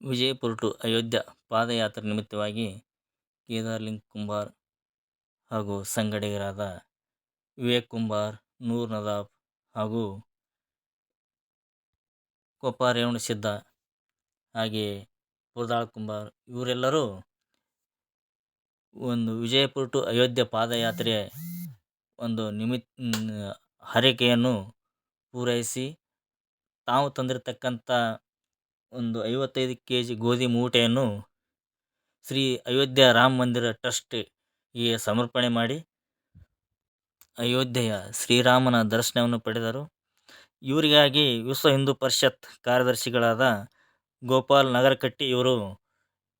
Vijayapura to Ayodhya ಪಾದಯಾತ್ರೆ ನಿಮಿತ್ತವಾಗಿ ಕೇದಾರ್ಲಿಂಗ್ ಕುಂಬಾರ್ ಹಾಗೂ ಸಂಗಡಿಗರಾದ ವಿವೇಕ್ ಕುಂಬಾರ್ ನೂರ್ ನದಾಫ್ ಹಾಗೂ ಕೊಪ್ಪ ರೇವಣಸಿದ್ಧ ಹಾಗೆಯೇ ಪುರದಾಳ್ ಕುಂಬಾರ್ ಇವರೆಲ್ಲರೂ ಒಂದು ವಿಜಯಪುರ ಟು ಅಯೋಧ್ಯ ಪಾದಯಾತ್ರೆ ಒಂದು ನಿಮಿತ್ ಹರಕೆಯನ್ನು ಪೂರೈಸಿ ತಾವು ತಂದಿರತಕ್ಕಂಥ ಒಂದು ಐವತ್ತೈದು ಕೆ ಜಿ ಗೋಧಿ ಮೂಟೆಯನ್ನು ಶ್ರೀ ಅಯೋಧ್ಯೆ ರಾಮ ಮಂದಿರ ಟ್ರಸ್ಟಿಗೆ ಸಮರ್ಪಣೆ ಮಾಡಿ ಅಯೋಧ್ಯೆಯ ಶ್ರೀರಾಮನ ದರ್ಶನವನ್ನು ಪಡೆದರು. ಇವರಿಗಾಗಿ ವಿಶ್ವ ಹಿಂದೂ ಪರಿಷತ್ ಕಾರ್ಯದರ್ಶಿಗಳಾದ ಗೋಪಾಲ್ ನಗರಕಟ್ಟಿ ಇವರು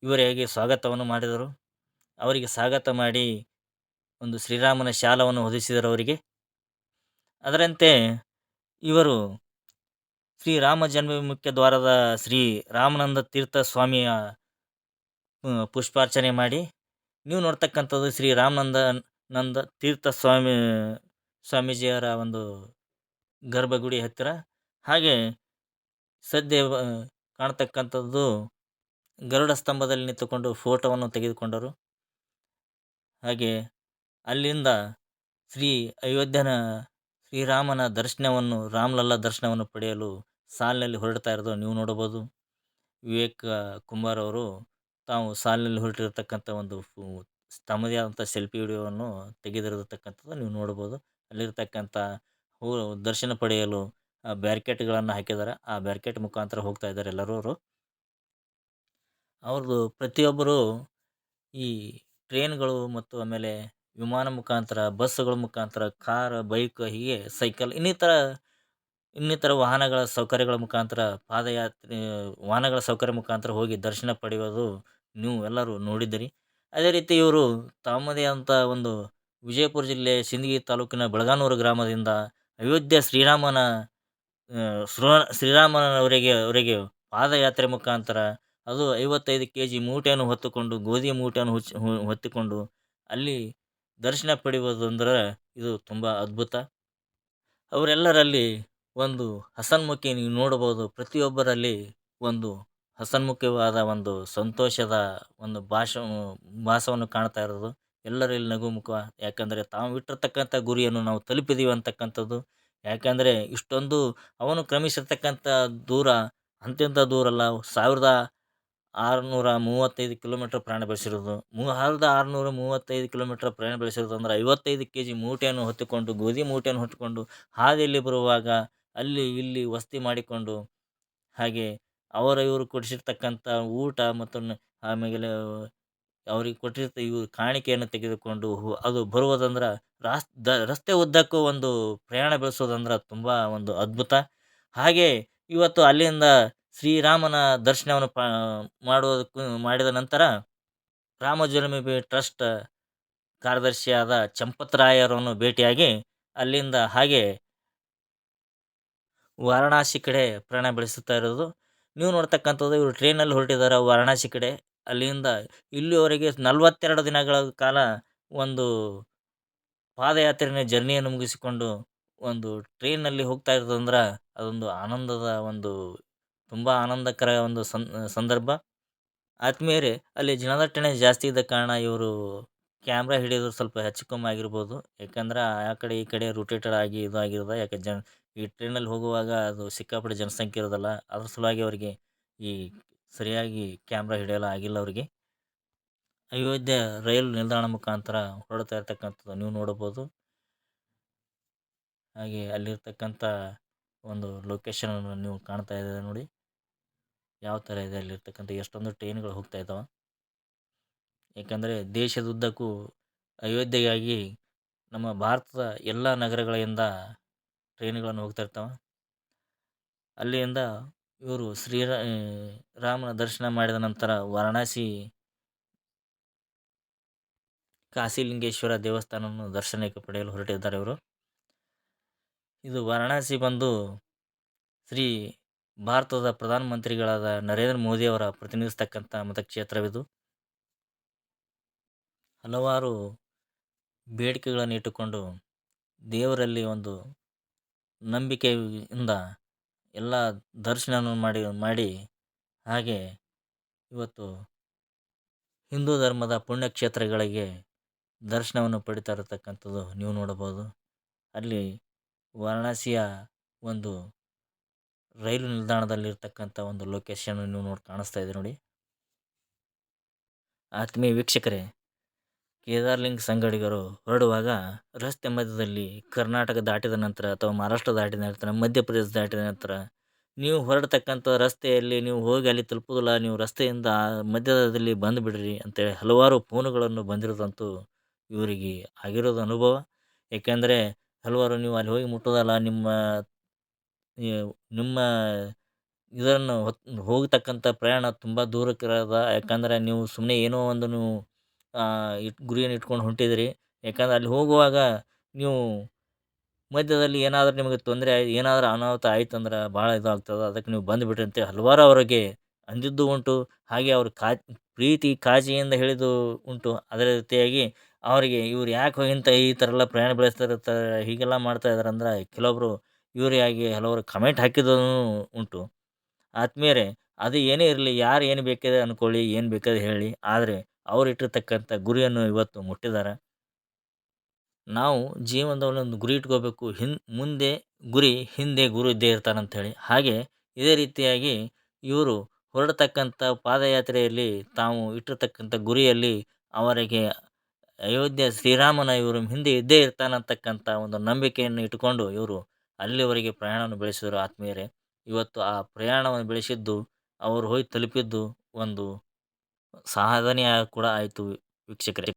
ಇವರಿಗೆ ಸ್ವಾಗತವನ್ನು ಮಾಡಿದರು. ಅವರಿಗೆ ಸ್ವಾಗತ ಮಾಡಿ ಒಂದು ಶ್ರೀರಾಮನ ಶಾಲವನ್ನು ಹೊದಿಸಿದರು ಅವರಿಗೆ. ಅದರಂತೆ ಇವರು ಶ್ರೀರಾಮ ಜನ್ಮಭೂಮಿ ಮುಖ್ಯ ದ್ವಾರದ ಶ್ರೀ ರಾಮನಂದ ತೀರ್ಥ ಸ್ವಾಮಿಯ ಪುಷ್ಪಾರ್ಚನೆ ಮಾಡಿ, ನೀವು ನೋಡ್ತಕ್ಕಂಥದ್ದು ಶ್ರೀ ರಾಮನಂದ ನಂದ ತೀರ್ಥ ಸ್ವಾಮಿ, ಸ್ವಾಮೀಜಿಯವರ ಒಂದು ಗರ್ಭಗುಡಿ ಹತ್ತಿರ. ಹಾಗೆ ಸದ್ಯ ಕಾಣ್ತಕ್ಕಂಥದ್ದು ಗರುಡ ಸ್ತಂಭದಲ್ಲಿ ನಿಂತುಕೊಂಡು ಫೋಟೋವನ್ನು ತೆಗೆದುಕೊಂಡರು. ಹಾಗೆ ಅಲ್ಲಿಂದ ಶ್ರೀ ಅಯೋಧ್ಯನ ಶ್ರೀರಾಮನ ದರ್ಶನವನ್ನು, ರಾಮಲಲ್ಲ ದರ್ಶನವನ್ನು ಪಡೆಯಲು ಸಾಲಿನಲ್ಲಿ ಹೊರಡ್ತಾ ಇರೋದು ನೀವು ನೋಡಬಹುದು ವಿವೇಕ್ ಕುಮಾರ್ ಅವರು ತಾವು ಸಾಲಿನಲ್ಲಿ ಹೊರಟಿರ್ತಕ್ಕಂಥ ಒಂದು ತಮ್ಮದೇ ಆದಂಥ ಸೆಲ್ಫಿ ವಿಡಿಯೋವನ್ನು ತೆಗೆದಿರತಕ್ಕಂಥದ್ದು ನೀವು ನೋಡ್ಬೋದು. ಅಲ್ಲಿರ್ತಕ್ಕಂಥ ಹೋ ದರ್ಶನ ಪಡೆಯಲು ಬ್ಯಾರಿಕೇಟ್ಗಳನ್ನು ಹಾಕಿದ್ದಾರೆ. ಆ ಬ್ಯಾರಿಕೇಟ್ ಮುಖಾಂತರ ಹೋಗ್ತಾ ಇದ್ದಾರೆ ಎಲ್ಲರೂ ಅವರು. ಅವ್ರದ್ದು ಪ್ರತಿಯೊಬ್ಬರು ಈ ಟ್ರೈನ್ಗಳು ಮತ್ತು ಆಮೇಲೆ ವಿಮಾನ ಮುಖಾಂತರ ಬಸ್ಸುಗಳ ಮುಖಾಂತರ, ಕಾರ್, ಬೈಕ್, ಹೀಗೆ, ಸೈಕಲ್ ಇನ್ನಿತರ ಇನ್ನಿತರ ವಾಹನಗಳ ಸೌಕರ್ಯಗಳ ಮುಖಾಂತರ, ಪಾದಯಾತ್ರೆ, ವಾಹನಗಳ ಸೌಕರ್ಯ ಮುಖಾಂತರ ಹೋಗಿ ದರ್ಶನ ಪಡೆಯೋದು ನೀವು ಎಲ್ಲರೂ ನೋಡಿದ್ದೀರಿ. ಅದೇ ರೀತಿ ಇವರು ತಮ್ಮದೇ ಅಂತ ಒಂದು ವಿಜಯಪುರ ಜಿಲ್ಲೆ ಸಿಂದಗಿ ತಾಲೂಕಿನ ಬೆಳಗಾನೂರು ಗ್ರಾಮದಿಂದ ಅಯೋಧ್ಯೆ ಶ್ರೀರಾಮನ ಶ್ರೀರಾಮನವರಿಗೆ, ಅವರಿಗೆ ಪಾದಯಾತ್ರೆ ಮುಖಾಂತರ ಅದು ಐವತ್ತೈದು ಕೆ ಜಿ ಮೂಟೆಯನ್ನು ಹೊತ್ತುಕೊಂಡು ಗೋಧಿ ಮೂಟೆಯನ್ನು ಹುಚ್ಚಿ ಹೊತ್ತುಕೊಂಡು ಅಲ್ಲಿ ದರ್ಶನ ಪಡೆಯುವುದು ಅಂದರೆ ಇದು ತುಂಬ ಅದ್ಭುತ. ಅವರೆಲ್ಲರಲ್ಲಿ ಒಂದು ಹಸನ್ಮುಖಿ ನೀವು ನೋಡಬಹುದು. ಪ್ರತಿಯೊಬ್ಬರಲ್ಲಿ ಒಂದು ಹಸನ್ಮುಖವಾದ ಒಂದು ಸಂತೋಷದ ಒಂದು ಭಾಷ, ಭಾಸವನ್ನು ಕಾಣ್ತಾ ಇರೋದು. ಎಲ್ಲರಲ್ಲಿ ನಗುಮುಖ ಯಾಕಂದರೆ ತಾವು ಇಟ್ಟಿರ್ತಕ್ಕಂಥ ಗುರಿಯನ್ನು ನಾವು ತಲುಪಿದೀವಿ ಅಂತಕ್ಕಂಥದ್ದು. ಯಾಕಂದರೆ ಇಷ್ಟೊಂದು ಅವನು ಕ್ರಮಿಸಿರ್ತಕ್ಕಂಥ ದೂರ, ಅಂತ್ಯಂತ ದೂರ ಅಲ್ಲ ಸಾವಿರದ ಆರುನೂರ ಮೂವತ್ತೈದು ಕಿಲೋಮೀಟ್ರ್ ಪ್ರಯಾಣ ಬೆಳೆಸಿರೋದು. ಮೂ, ಸಾವಿರದ ಆರುನೂರ ಮೂವತ್ತೈದು ಕಿಲೋಮೀಟ್ರ್ ಪ್ರಯಾಣ ಬೆಳೆಸಿರೋದು ಅಂದ್ರೆ ಐವತ್ತೈದು ಕೆ ಜಿ ಮೂಟೆಯನ್ನು ಹೊತ್ತುಕೊಂಡು, ಗೋಧಿ ಮೂಟೆಯನ್ನು ಹೊತ್ತುಕೊಂಡು ಹಾದಿಯಲ್ಲಿ ಬರುವಾಗ ಅಲ್ಲಿ ಇಲ್ಲಿ ವಸತಿ ಮಾಡಿಕೊಂಡು ಹಾಗೆ ಅವರ ಇವರು ಕೊಡಿಸಿರ್ತಕ್ಕಂಥ ಊಟ ಮತ್ತು ಆಮೇಲೆ ಅವ್ರಿಗೆ ಕೊಟ್ಟಿರ್ತ ಇವು ಕಾಣಿಕೆಯನ್ನು ತೆಗೆದುಕೊಂಡು ಅದು ಬರುವುದಂದ್ರೆ ರಾಸ್ ದ ರಸ್ತೆ ಉದ್ದಕ್ಕೂ ಒಂದು ಪ್ರಯಾಣ ಬೆಳೆಸೋದಂದ್ರೆ ತುಂಬ ಒಂದು ಅದ್ಭುತ. ಹಾಗೆ ಇವತ್ತು ಅಲ್ಲಿಂದ ಶ್ರೀರಾಮನ ದರ್ಶನವನ್ನು ಪ ಮಾಡುವುದಕ್ಕೂ ಮಾಡಿದ ನಂತರ ರಾಮ ಜನ್ಮಭೂಮಿ ಟ್ರಸ್ಟ್ ಕಾರ್ಯದರ್ಶಿಯಾದ ಚಂಪತ್ರಾಯರನ್ನು ಭೇಟಿಯಾಗಿ ಅಲ್ಲಿಂದ ಹಾಗೆ ವಾರಣಾಸಿ ಕಡೆ ಪ್ರಯಾಣ ಬೆಳೆಸುತ್ತಾ ಇರೋದು. ನೀವು ನೋಡ್ತಕ್ಕಂಥದ್ದು ಇವರು ಟ್ರೈನಲ್ಲಿ ಹೊರಟಿದ್ದಾರೆ ವಾರಣಾಸಿ ಕಡೆ. ಅಲ್ಲಿಂದ ಇಲ್ಲಿವರೆಗೆ ನಲವತ್ತೆರಡು ದಿನಗಳ ಕಾಲ ಒಂದು ಪಾದಯಾತ್ರೆಯ ಜರ್ನಿಯನ್ನು ಮುಗಿಸಿಕೊಂಡು ಒಂದು ಟ್ರೈನಲ್ಲಿ ಹೋಗ್ತಾ ಇರೋದಂದ್ರೆ ಅದೊಂದು ಆನಂದದ ಒಂದು, ತುಂಬ ಆನಂದಕರ ಒಂದು ಸಂದರ್ಭ. ಆದ್ಮೇಲೆ ಅಲ್ಲಿ ಜನದಟ್ಟಣೆ ಜಾಸ್ತಿ ಇದ್ದ ಕಾರಣ ಇವರು ಕ್ಯಾಮ್ರಾ ಹಿಡಿಯೋದು ಸ್ವಲ್ಪ ಹೆಚ್ಚು ಕಮ್ಮಿ ಆಗಿರ್ಬೋದು. ಯಾಕಂದ್ರೆ ಆ ಕಡೆ ಈ ಕಡೆ ರೊಟೇಟೆಡ್ ಆಗಿ ಇದು ಆಗಿರೋದು. ಯಾಕೆ ಜನ ಈ ಟ್ರೈನಲ್ಲಿ ಹೋಗುವಾಗ ಅದು ಸಿಕ್ಕಾಪಟ್ಟೆ ಜನಸಂಖ್ಯೆ ಇರೋದಲ್ಲ, ಅದ್ರ ಸಲುವಾಗಿ ಅವರಿಗೆ ಈ ಸರಿಯಾಗಿ ಕ್ಯಾಮ್ರಾ ಹಿಡಿಯಲು ಆಗಿಲ್ಲ ಅವರಿಗೆ. ಅಯೋಧ್ಯೆ ರೈಲು ನಿಲ್ದಾಣ ಮುಖಾಂತರ ಹೊರಡ್ತಾ ಇರ್ತಕ್ಕಂಥದ್ದು ನೀವು ನೋಡಬಹುದು. ಹಾಗೆ ಅಲ್ಲಿರ್ತಕ್ಕಂಥ ಒಂದು ಲೊಕೇಶನನ್ನು ನೀವು ಕಾಣ್ತಾ ಇದ್ದೀರ ನೋಡಿ. ಯಾವ ಥರ ಇದೆ ಅಲ್ಲಿರ್ತಕ್ಕಂಥ, ಎಷ್ಟೊಂದು ಟ್ರೈನ್ಗಳು ಹೋಗ್ತಾ ಇದ್ದಾವೆ. ಏಕೆಂದರೆ ದೇಶದ ಉದ್ದಕ್ಕೂ ಅಯೋಧ್ಯೆಗಾಗಿ ನಮ್ಮ ಭಾರತದ ಎಲ್ಲ ನಗರಗಳಿಂದ ಟ್ರೈನ್ಗಳನ್ನು ಹೋಗ್ತಾ ಇರ್ತಾವೆ. ಅಲ್ಲಿಂದ ಇವರು ಶ್ರೀರಾ ರಾಮನ ದರ್ಶನ ಮಾಡಿದ ನಂತರ ವಾರಣಾಸಿ ಕಾಶಿಲಿಂಗೇಶ್ವರ ದೇವಸ್ಥಾನವನ್ನು ದರ್ಶನಕ್ಕೆ ಪಡೆಯಲು ಹೊರಟಿದ್ದಾರೆ ಇವರು. ಇದು ವಾರಣಾಸಿ ಬಂದು ಶ್ರೀ ಭಾರತದ ಪ್ರಧಾನಮಂತ್ರಿಗಳಾದ ನರೇಂದ್ರ ಮೋದಿಯವರ ಪ್ರತಿನಿಧಿಸ್ತಕ್ಕಂಥ ಮತಕ್ಷೇತ್ರವಿದು. ಹಲವಾರು ಬೇಡಿಕೆಗಳನ್ನು ಇಟ್ಟುಕೊಂಡು ದೇವರಲ್ಲಿ ಒಂದು ನಂಬಿಕೆಯಿಂದ ಎಲ್ಲ ದರ್ಶನವನ್ನು ಮಾಡಿ ಮಾಡಿ ಹಾಗೆ ಇವತ್ತು ಹಿಂದೂ ಧರ್ಮದ ಪುಣ್ಯಕ್ಷೇತ್ರಗಳಿಗೆ ದರ್ಶನವನ್ನು ಪಡಿತಾ ಇರತಕ್ಕಂಥದ್ದು ನೀವು ನೋಡಬಹುದು. ಅಲ್ಲಿ ವಾರಣಾಸಿಯ ಒಂದು ರೈಲು ನಿಲ್ದಾಣದಲ್ಲಿರ್ತಕ್ಕಂಥ ಒಂದು ಲೊಕೇಶನ್ ನೀವು ನೋಡಿ ಕಾಣಿಸ್ತಾ ಇದೆ ನೋಡಿ. ಆತ್ಮೀಯ ವೀಕ್ಷಕರೇ ಕೇದಾರ್ಲಿಂಗ್ ಸಂಗಡಿಗರು ಹೊರಡುವಾಗ ರಸ್ತೆ ಮಧ್ಯದಲ್ಲಿ ಕರ್ನಾಟಕ ದಾಟಿದ ನಂತರ ಅಥವಾ ಮಹಾರಾಷ್ಟ್ರ ದಾಟಿದ ನಂತರ, ಮಧ್ಯಪ್ರದೇಶ ದಾಟಿದ ನಂತರ ನೀವು ಹೊರಡ್ತಕ್ಕಂಥ ರಸ್ತೆಯಲ್ಲಿ ನೀವು ಹೋಗಿ ಅಲ್ಲಿ ತಲುಪೋದಿಲ್ಲ ನೀವು ರಸ್ತೆಯಿಂದ ಮಧ್ಯದಲ್ಲಿ ಬಂದುಬಿಡ್ರಿ ಅಂತೇಳಿ ಹಲವಾರು ಫೋನುಗಳನ್ನು ಬಂದಿರೋದಂತೂ ಇವರಿಗೆ ಆಗಿರೋದು ಅನುಭವ. ಏಕೆಂದರೆ ಹಲವಾರು ನೀವು ಅಲ್ಲಿ ಹೋಗಿ ಮುಟ್ಟೋದಲ್ಲ, ನಿಮ್ಮ ನಿಮ್ಮ ಇದನ್ನು ಹೊತ್ತು ಹೋಗತಕ್ಕಂಥ ಪ್ರಯಾಣ ತುಂಬ ದೂರಕ್ಕಿರೋದ. ಯಾಕಂದರೆ ನೀವು ಸುಮ್ಮನೆ ಏನೋ ಒಂದು ನೀವು ಇಟ್, ಗುರಿಯನ್ನು ಇಟ್ಕೊಂಡು ಹೊಂಟಿದಿರಿ. ಯಾಕಂದ್ರೆ ಅಲ್ಲಿ ಹೋಗುವಾಗ ನೀವು ಮಧ್ಯದಲ್ಲಿ ಏನಾದರೂ ನಿಮಗೆ ತೊಂದರೆ ಆಯ್ ಏನಾದರೂ ಅನಾಹುತ ಆಯ್ತಂದ್ರೆ ಭಾಳ ಇದಾಗ್ತದೆ. ಅದಕ್ಕೆ ನೀವು ಬಂದುಬಿಡ್ರಿ ಅಂತ ಹಲವಾರು ಅವರಿಗೆ ಅಂದಿದ್ದು ಉಂಟು. ಹಾಗೆ ಅವ್ರ ಕಾ, ಪ್ರೀತಿ, ಕಾಳಜಿಯಿಂದ ಹೇಳಿದ್ದು ಉಂಟು. ಅದರ ರೀತಿಯಾಗಿ ಅವರಿಗೆ ಇವ್ರು ಯಾಕೆ ಇಂಥ ಈ ಥರ ಎಲ್ಲ ಪ್ರಯಾಣ ಬೆಳೆಸ್ತಿರ್ತಾರೆ, ಹೀಗೆಲ್ಲ ಮಾಡ್ತಾ ಇದಾರೆ ಅಂದ್ರೆ ಕೆಲವೊಬ್ಬರು ಇವರಿಗಾಗಿ ಹಲವರು ಕಮೆಂಟ್ ಹಾಕಿದ್ದೂ ಉಂಟು. ಆತ್ಮೀಯರೇ ಅದು ಏನೇ ಇರಲಿ, ಯಾರು ಏನು ಬೇಕಿದೆ ಅಂದ್ಕೊಳ್ಳಿ ಏನು ಬೇಕಾದ್ರೆ ಹೇಳಿ. ಆದರೆ ಅವ್ರು ಇಟ್ಟಿರ್ತಕ್ಕಂಥ ಗುರಿಯನ್ನು ಇವತ್ತು ಮುಟ್ಟಿದ್ದಾರೆ. ನಾವು ಜೀವನದಲ್ಲಿ ಒಂದು ಗುರಿ ಇಟ್ಕೋಬೇಕು. ಹಿನ್, ಮುಂದೆ ಗುರಿ, ಹಿಂದೆ ಗುರು ಇದ್ದೇ ಇರ್ತಾನಂತ ಹೇಳಿ ಹಾಗೆ ಇದೇ ರೀತಿಯಾಗಿ ಇವರು ಹೊರಡತಕ್ಕಂಥ ಪಾದಯಾತ್ರೆಯಲ್ಲಿ ತಾವು ಇಟ್ಟಿರ್ತಕ್ಕಂಥ ಗುರಿಯಲ್ಲಿ ಅವರಿಗೆ ಅಯೋಧ್ಯೆ ಶ್ರೀರಾಮನ ಇವರು ಹಿಂದೆ ಇದ್ದೇ ಇರ್ತಾನಂತಕ್ಕಂಥ ಒಂದು ನಂಬಿಕೆಯನ್ನು ಇಟ್ಟುಕೊಂಡು ಇವರು ಅಲ್ಲಿವರೆಗೆ ಪ್ರಯಾಣವನ್ನು ಬೆಳೆಸಿದರು ಆತ್ಮೀಯರೇ. ಇವತ್ತು ಆ ಪ್ರಯಾಣವನ್ನು ಬೆಳೆಸಿದ್ದು, ಅವರು ಹೋಗಿ ತಲುಪಿದ್ದು ಒಂದು ಸಾಧನೆಯ ಕೂಡ ಆಯಿತು ವೀಕ್ಷಕರೇ.